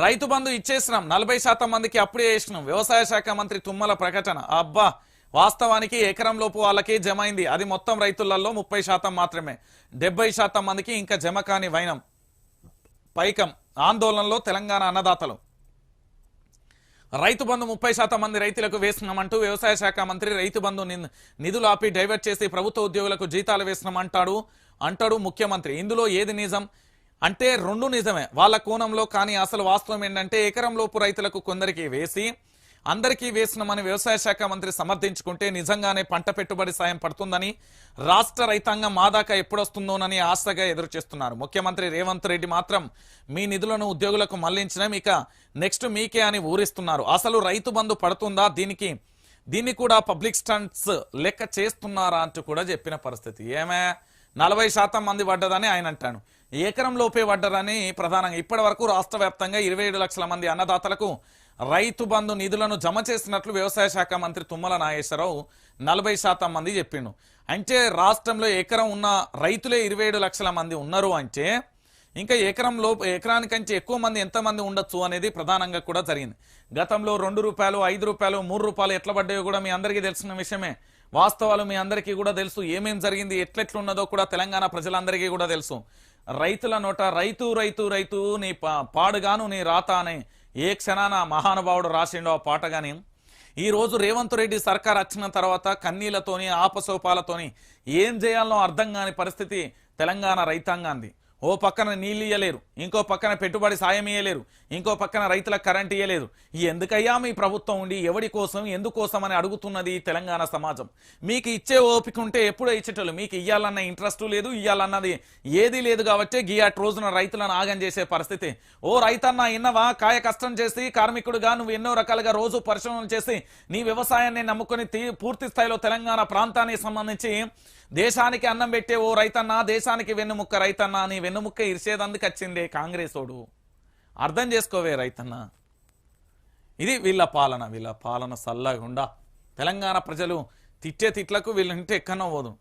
రైతు బంధు ఇచ్చేసినాం. నలభై శాతం మందికి అప్పుడే వేసినాం. వ్యవసాయ శాఖ మంత్రి తుమ్మల ప్రకటన. అబ్బా వాస్తవానికి ఎకరం లోపు వాళ్ళకి జమైంది. అది మొత్తం రైతులలో ముప్పై శాతం మాత్రమే. డెబ్బై శాతం మందికి ఇంకా జమ కాని వైనం. పైకం. ఆందోళనలో తెలంగాణ అన్నదాతలు. రైతు బంధు ముప్పై శాతం మంది రైతులకు వేసినామంటూ వ్యవసాయ శాఖ మంత్రి రైతు బంధు నిధులు ఆపి డైవర్ట్ చేసి ప్రభుత్వ ఉద్యోగులకు జీతాలు వేసినామంటాడు అంటాడు ముఖ్యమంత్రి. ఇందులో ఏది నిజం? అంటే రెండు నిజమే. వాళ్ళ కోణంలో కానీ అసలు వాస్తవం ఏంటంటే ఎకరంలోపు రైతులకు కొందరికి వేసి అందరికీ వేసినామని వ్యవసాయ శాఖ మంత్రి సమర్థించుకుంటే నిజంగానే పంట పెట్టుబడి సాయం పడుతుందని రాష్ట్ర రైతాంగం మా దాకా ఎప్పుడొస్తుందోనని ఆశగా ఎదురు చేస్తున్నారు ముఖ్యమంత్రి రేవంత్ రెడ్డి మాత్రం మీ నిధులను ఉద్యోగులకు మళ్ళించడం ఇక నెక్స్ట్ మీకే అని ఊరిస్తున్నారు. అసలు రైతు బంధు పడుతుందా? దీనికి దీన్ని కూడా పబ్లిక్ స్టంట్స్ లెక్క చేస్తున్నారా అంటూ కూడా చెప్పిన పరిస్థితి. ఏమే? నలభై శాతం మంది పడ్డదని ఆయన అంటాను ఎకరంలోపే లోపే పడ్డరని ప్రధానంగా ఇప్పటి వరకు రాష్ట్ర వ్యాప్తంగా ఇరవై లక్షల మంది అన్నదాతలకు రైతు బంధు నిధులను జమ చేసినట్లు వ్యవసాయ శాఖ మంత్రి తుమ్మల నాగేశ్వరరావు నలభై శాతం మంది చెప్పిండు. అంటే రాష్ట్రంలో ఎకరం ఉన్న రైతులే ఇరవై లక్షల మంది ఉన్నారు అంటే ఇంకా ఎకరంలో ఎకరానికంటే ఎక్కువ మంది ఎంతమంది ఉండొచ్చు అనేది ప్రధానంగా కూడా జరిగింది. గతంలో రెండు రూపాయలు ఐదు రూపాయలు మూడు రూపాయలు ఎట్లా పడ్డాయో కూడా మీ అందరికీ తెలిసిన విషయమే. వాస్తవాలు మీ అందరికీ కూడా తెలుసు. ఏమేం జరిగింది ఎట్లెట్లున్నదో కూడా తెలంగాణ ప్రజలందరికీ కూడా తెలుసు. రైతుల నోట రైతు రైతు రైతు నీ పా- పాడుగాను నీ రాత అని ఏ క్షణాన మహానుభావుడు రాసిండో ఆ పాట కానీ ఈరోజు రేవంత్ రెడ్డి సర్కార్ వచ్చిన తర్వాత కన్నీళ్ళతోని ఆపసోపాలతోని ఏం చేయాలనో అర్థం కాని పరిస్థితి తెలంగాణ రైతాంగాంది ఓ పక్కన నీళ్ళు ఇయ్యలేరు ఇంకో పక్కన పెట్టుబడి సాయం ఇయ్యలేరు ఇంకో పక్కన రైతులకు కరెంట్ ఇయ్యలేదు ఎందుకయ్యా మీ ప్రభుత్వం ఉండి ఎవడి కోసం ఎందుకోసం అని అడుగుతున్నది తెలంగాణ సమాజం? మీకు ఇచ్చే ఓపిక ఉంటే ఎప్పుడో ఇచ్చేటోళ్ళు మీకు ఇయ్యాలన్న ఇంట్రెస్ట్ లేదు ఇయ్యాలన్నది ఏది లేదు కాబట్టి గియాట్ రోజున రైతులను ఆగం చేసే పరిస్థితి. ఓ రైతన్న ఇన్నవా? కాయ కష్టం చేసి కార్మికుడుగా నువ్వు ఎన్నో రకాలుగా రోజు పరిశ్రమలు చేసి నీ వ్యవసాయాన్ని నమ్ముకుని తీ- పూర్తి స్థాయిలో తెలంగాణ ప్రాంతానికి సంబంధించి దేశానికి అన్నం పెట్టే ఓ రైతన్న దేశానికి వెన్నుముక్క రైతన్న అని వెన్నుముక్క ఇరిసేదందుకు వచ్చిందే కాంగ్రెసోడు. అర్థం చేసుకోవే రైతన్న. ఇది వీళ్ళ పాలన వీళ్ళ పాలన సల్లగుండా. తెలంగాణ ప్రజలు తిట్టే తిట్లకు వీళ్ళంటే ఇంటి ఎక్కనో పోదు.